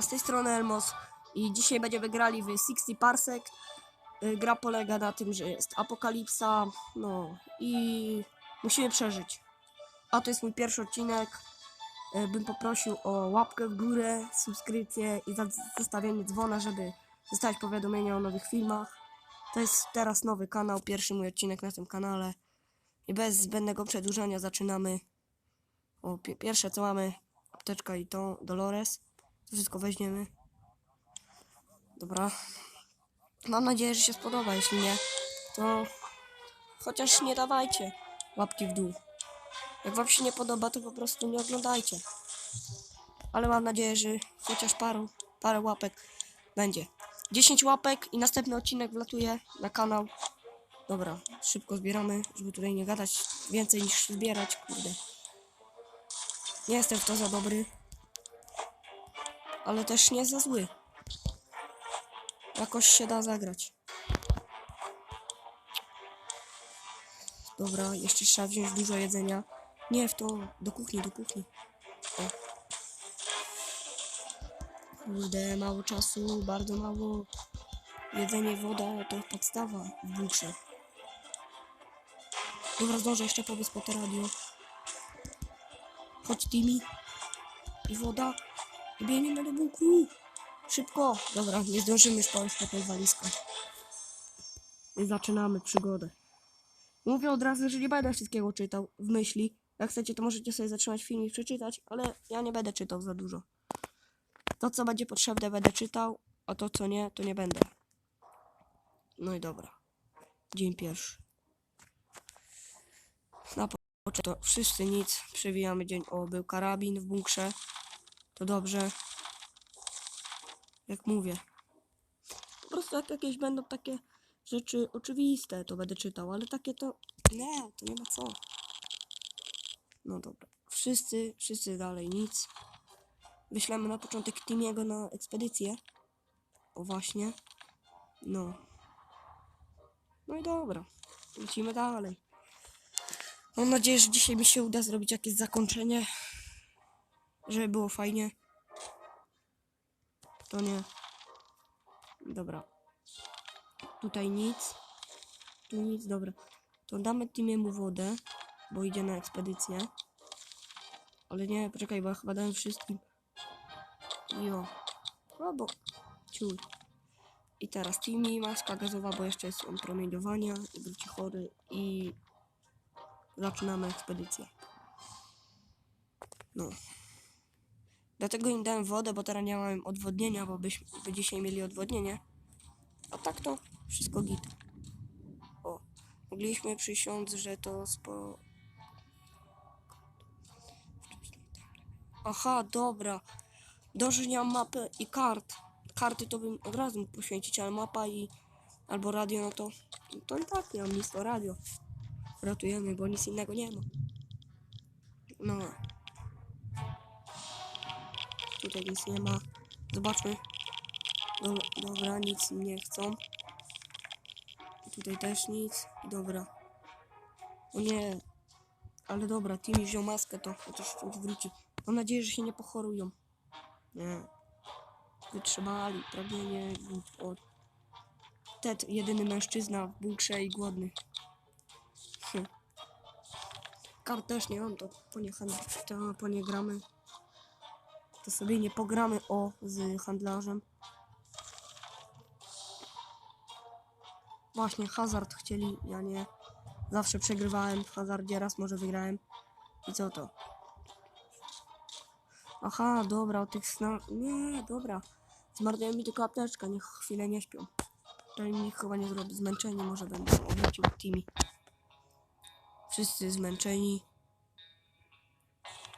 A z tej strony Elmos i dzisiaj będziemy grali w 60 Parsec. Y, Gra polega na tym, że jest apokalipsa, no i musimy przeżyć. A to jest mój pierwszy odcinek. Y, Bym poprosił o łapkę w górę, subskrypcję i zostawienie dzwona, żeby dostać powiadomienia o nowych filmach. To jest teraz nowy kanał, pierwszy mój odcinek na tym kanale. I bez zbędnego przedłużania zaczynamy. O, pi- pierwsze co mamy, apteczka i to, Dolores. Wszystko weźmiemy. Dobra. Mam nadzieję, że się spodoba. Jeśli nie, to chociaż nie dawajcie łapki w dół. Jak wam się nie podoba, to po prostu nie oglądajcie. Ale mam nadzieję, że chociaż paru, parę łapek będzie. 10 łapek i następny odcinek wlatuje na kanał. Dobra, szybko zbieramy, żeby tutaj nie gadać więcej niż zbierać, kurde. Nie jestem w to za dobry. Ale też nie za zły. Jakoś się da zagrać. Dobra, jeszcze trzeba wziąć dużo jedzenia. Nie w to, do kuchni, do kuchni. O. Kurde, mało czasu, bardzo mało. Jedzenie, woda to podstawa w bunkrze. Dobra, zdążę jeszcze powiedz po to radio. Chodź Timmy. I woda. I biegniemy do bunkru. Szybko. Dobra, nie zdążymy spać po tej walizkę. I zaczynamy przygodę. Mówię od razu, że nie będę wszystkiego czytał w myśli. Jak chcecie, to możecie sobie zatrzymać film i przeczytać, ale ja nie będę czytał za dużo. To, co będzie potrzebne, będę czytał, a to, co nie, to nie będę. No i dobra. Dzień pierwszy. Na początek to wszyscy nic. Przewijamy dzień. O, był karabin w bunkrze. To dobrze. Jak mówię. Po prostu jak jakieś będą takie rzeczy oczywiste, to będę czytał, ale takie to... Nie, to nie ma co. No dobra. Wszyscy, wszyscy dalej nic. Wyślemy na początek Timiego na ekspedycję. O właśnie. No. No i dobra. Lecimy dalej. Mam nadzieję, że dzisiaj mi się uda zrobić jakieś zakończenie. Żeby było fajnie. To nie. Dobra. Tutaj nic. Tu nic, dobra. To damy Timiemu wodę, bo idzie na ekspedycję. Ale nie, poczekaj, bo ja chyba dałem wszystkim. Jo. O, bo... Ciuj. I teraz Timmy, maska gazowa, bo jeszcze jest on promieniowania i wróci chory i zaczynamy ekspedycję. No. Dlatego im dałem wodę, bo teraz nie mam odwodnienia, bo byśmy by dzisiaj mieli odwodnienie. A tak to wszystko git. O, mogliśmy przysiąc, że to spo... Aha, dobra. Dobrze, że nie mam mapy i kart. Karty to bym od razu mógł poświęcić, ale mapa i albo radio, no to to i tak nie mam nic, radio. Ratujemy, bo nic innego nie ma. No. Tutaj nic nie ma. Zobaczmy. Do, dobra, nic nie chcą. Tutaj też nic. Dobra. O nie. Ale dobra, Timmy wziął maskę, to chociaż wróci. Mam nadzieję, że się nie pochorują. Nie. Wytrzymali. Pragnienie. głód. O. Ted, jedyny mężczyzna w bunkrze i głodny. Hm. Kart też nie mam, to po nie, to po nie gramy. To sobie nie pogramy o z handlarzem. Właśnie hazard chcieli, ja nie. Zawsze przegrywałem w hazardzie, raz może wygrałem. I co to? Aha, dobra, o tych snach. Nie, dobra. Zmarnuje mi tylko apteczka, niech chwilę nie śpią. To nikt chyba nie zrobi. Zmęczeni może będą. Obrócił Timmy. Wszyscy zmęczeni.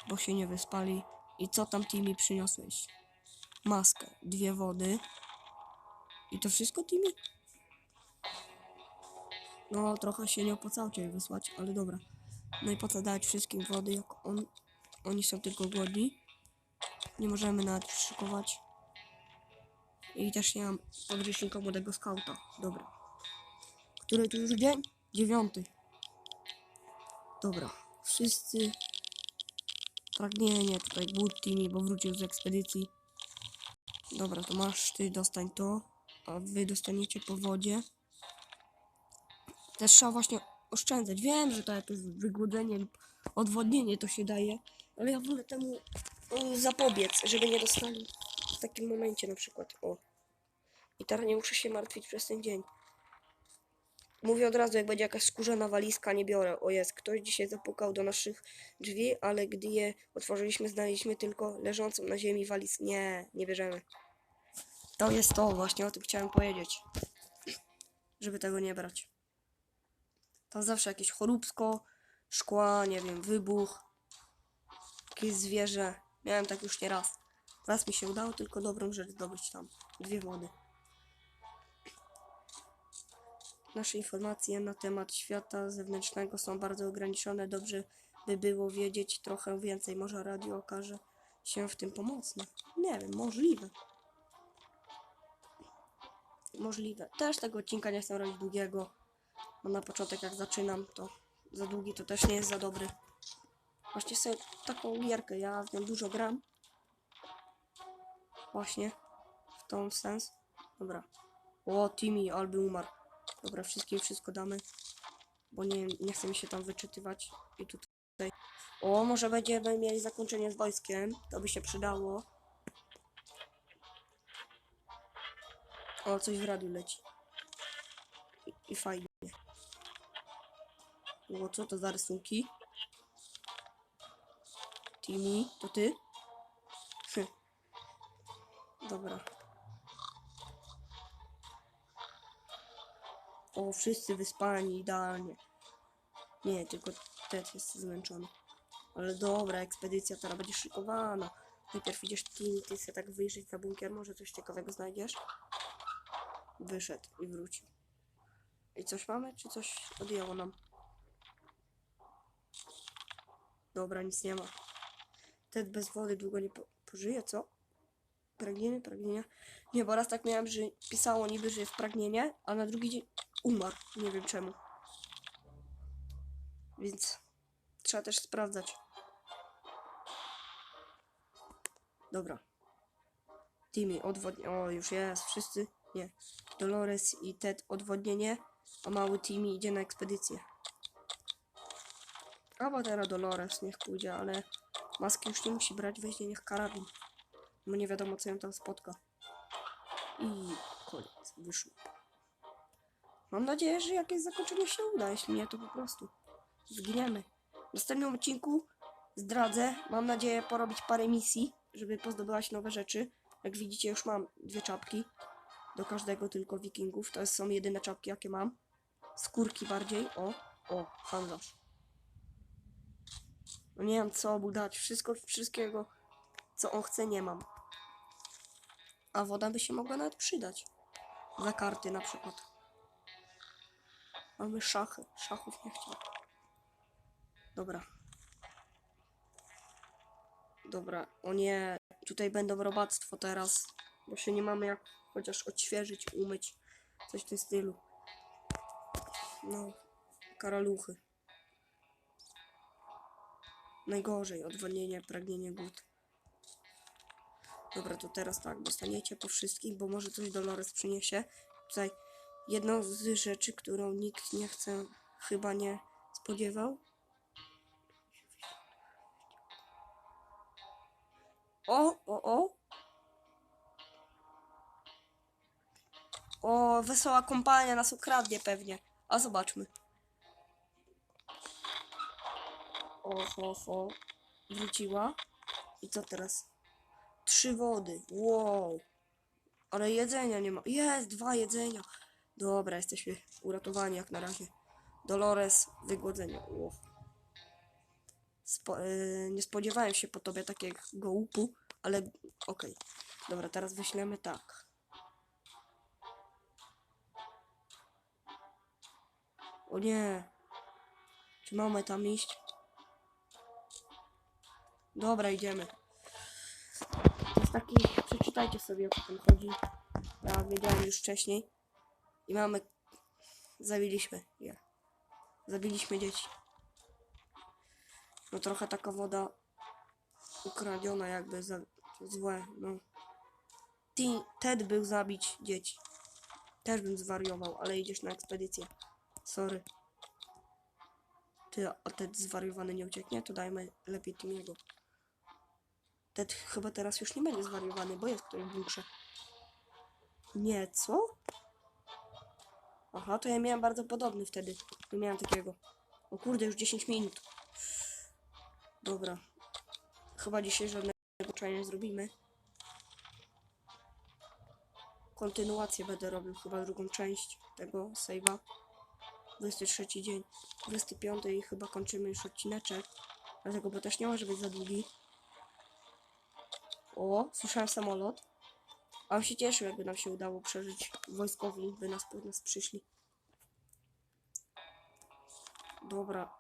Bo się nie wyspali. I co tam Timmy przyniosłeś? Maskę, dwie wody. I to wszystko Timmy? No, trochę się nie opłacało cię wysłać, ale dobra. No i po co dać wszystkim wody, jak on, oni są tylko głodni. Nie możemy nawet szykować. I też nie mam podręcznika młodego skauta. Dobra. Który to już dzień? Dziewiąty. Dobra. Wszyscy. Pragnienie tutaj głód Timmy, bo wrócił z ekspedycji. Dobra, to masz ty dostań to, a wy dostaniecie po wodzie. Też trzeba właśnie oszczędzać. Wiem, że to jakieś wygłodzenie lub odwodnienie to się daje, ale ja wolę temu zapobiec, żeby nie dostali w takim momencie na przykład. O. I teraz nie muszę się martwić przez ten dzień. Mówię od razu, jak będzie jakaś skórzana walizka, nie biorę. O jest, ktoś dzisiaj zapukał do naszych drzwi, ale gdy je otworzyliśmy, znaleźliśmy tylko leżącą na ziemi waliz. Nie, nie bierzemy. To jest to, właśnie o tym chciałem powiedzieć. Żeby tego nie brać. Tam zawsze jakieś choróbsko, szkła, nie wiem, wybuch, jakieś zwierzę. Miałem tak już nie raz. Raz mi się udało tylko dobrą rzecz zdobyć tam. Dwie wody. Nasze informacje na temat świata zewnętrznego są bardzo ograniczone. Dobrze by było wiedzieć trochę więcej. Może radio okaże się w tym pomocne. Nie wiem, możliwe. Możliwe. Też tego odcinka nie chcę robić długiego. Bo na początek jak zaczynam, to za długi to też nie jest za dobry. Właśnie sobie taką gierkę, ja w nią dużo gram. Właśnie. W tą sens. Dobra. O, Timmy, alby umarł. Dobra, wszystkim wszystko damy. Bo nie, nie chce mi się tam wyczytywać. I tutaj. O, może będziemy mieli zakończenie z wojskiem. To by się przydało. O, coś w radiu leci. I, i fajnie. O, co to za rysunki? Timmy, to ty? Dobra. O, wszyscy wyspani idealnie. Nie, tylko Ted jest zmęczony. Ale dobra, ekspedycja teraz będzie szykowana. Najpierw idziesz Timmy, ty sobie tak wyjrzeć za bunkier, może coś ciekawego znajdziesz? Wyszedł i wrócił. I coś mamy, czy coś odjęło nam? Dobra, nic nie ma. Ted bez wody długo nie po pożyje, co? Pragnienie, pragnienia. Nie, bo raz tak miałem, że pisało niby, że jest pragnienie, a na drugi dzień umarł. Nie wiem czemu. Więc trzeba też sprawdzać. Dobra. Timmy, odwodnienie. O, już jest, wszyscy. Nie. Dolores i Ted odwodnienie, a mały Timmy idzie na ekspedycję. Albo teraz Dolores niech pójdzie, ale maski już nie musi brać, weźmie niech karabin. Bo nie wiadomo co ją tam spotka. I koniec, wyszło. Mam nadzieję, że jakieś zakończenie się uda, jeśli nie to po prostu zginiemy. W następnym odcinku zdradzę, mam nadzieję porobić parę misji, żeby pozdobywać nowe rzeczy. Jak widzicie już mam dwie czapki. Do każdego tylko wikingów. To są jedyne czapki jakie mam. Skórki bardziej. O, o, handlarz. No nie wiem co mu dać. Wszystko, wszystkiego co on chce nie mam. A woda by się mogła nawet przydać. Za karty na przykład. Mamy szachy. Szachów nie chciał. Dobra. Dobra. O nie. Tutaj będą robactwo teraz. Bo się nie mamy jak chociaż odświeżyć, umyć. Coś w tym stylu. No. Karaluchy. Najgorzej. Odwodnienie, pragnienie, głód. Dobra, to teraz tak, dostaniecie po wszystkich, bo może coś Dolores przyniesie. Tutaj jedną z rzeczy, którą nikt nie chce, chyba nie spodziewał. O, o, o. O, wesoła kompania nas ukradnie pewnie. A zobaczmy. O, ho, ho. Wróciła. I co teraz? Trzy wody. Wow. Ale jedzenia nie ma. Jest, dwa jedzenia. Dobra, jesteśmy uratowani jak na razie. Dolores, wygłodzenie. Wow. Spo, yy, nie spodziewałem się po tobie takiego łupu, ale okej. Dobra, teraz wyślemy tak. O nie. Czy mamy tam iść? Dobra, idziemy. To jest taki, przeczytajcie sobie o co tam chodzi. Ja wiedziałem już wcześniej. I mamy, zabiliśmy je. Zabiliśmy dzieci. No trochę taka woda ukradziona jakby za złe, no. Ted był zabić dzieci. Też bym zwariował, ale idziesz na ekspedycję. Sorry. Ty, a Ted zwariowany nie ucieknie? To dajmy lepiej Timiego. Ted chyba teraz już nie będzie zwariowany, bo jest w bunkrze. Nie, co? Aha, to ja miałem bardzo podobny wtedy. Nie miałem takiego. O kurde, już 10 minut. Dobra. Chyba dzisiaj żadnego czaju nie zrobimy. Kontynuację będę robił, chyba drugą część tego save'a. 23 dzień. 25 i chyba kończymy już odcineczek. Dlatego, bo też nie może być za długi. O, słyszałem samolot. A on się cieszył, jakby nam się udało przeżyć. Wojskowi by nas po nas przyszli. Dobra.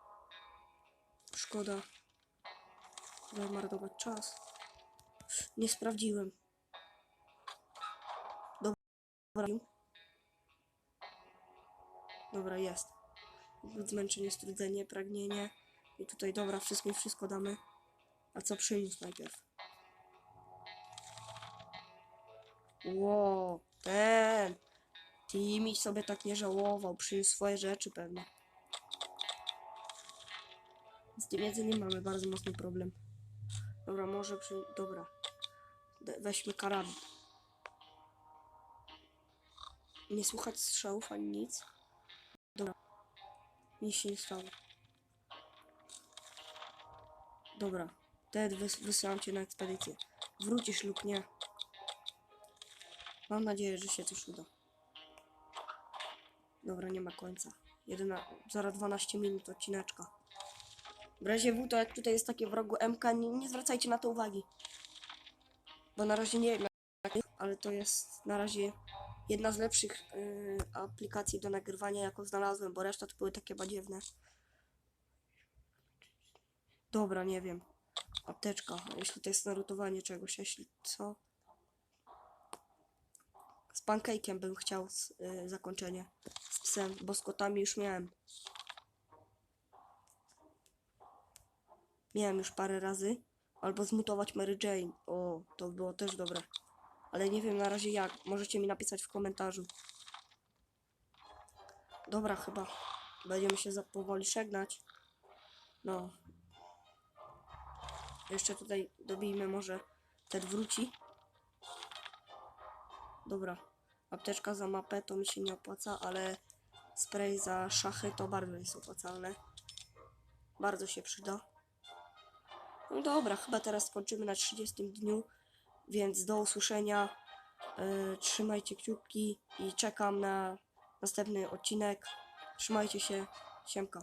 Szkoda. Zamarnować czas. Nie sprawdziłem. Dobra. Dobra, jest. Zmęczenie, strudzenie, pragnienie. I tutaj, dobra, wszystko i wszystko damy. A co przyniósł najpierw? Ło, ten. Timmy sobie tak nie żałował, przyniósł swoje rzeczy pewnie. Z tym jedzeniem mamy bardzo mocny problem. Dobra, może przy... Dobra. Weźmy karabin. Nie słuchać strzałów ani nic. Dobra. Nic się nie stało. Dobra. Ted, wys wysyłam cię na ekspedycję. Wrócisz lub nie. Mam nadzieję, że się coś uda. Dobra, nie ma końca. Jedyna, zaraz 12 minut odcineczka. W razie W to jak tutaj jest takie w rogu MK, nie, nie zwracajcie na to uwagi. Bo na razie nie wiem ale to jest na razie jedna z lepszych y, aplikacji do nagrywania, jaką znalazłem, bo reszta to były takie badziewne. Dobra, nie wiem. Apteczka, jeśli to jest narutowanie czegoś, jeśli co? Z pancake'iem bym chciał z, y, zakończenie. Z psem, bo z kotami już miałem. Miałem już parę razy. Albo zmutować Mary Jane. O, to było też dobre. Ale nie wiem na razie jak. Możecie mi napisać w komentarzu. Dobra, chyba. Będziemy się za powoli żegnać. No. Jeszcze tutaj dobijmy może ten wróci. Dobra. Apteczka za mapę to mi się nie opłaca, ale spray za szachy to bardzo jest opłacalne. Bardzo się przyda. No dobra, chyba teraz skończymy na 30 dniu, więc do usłyszenia. Yy, trzymajcie kciuki i czekam na następny odcinek. Trzymajcie się. Siemka.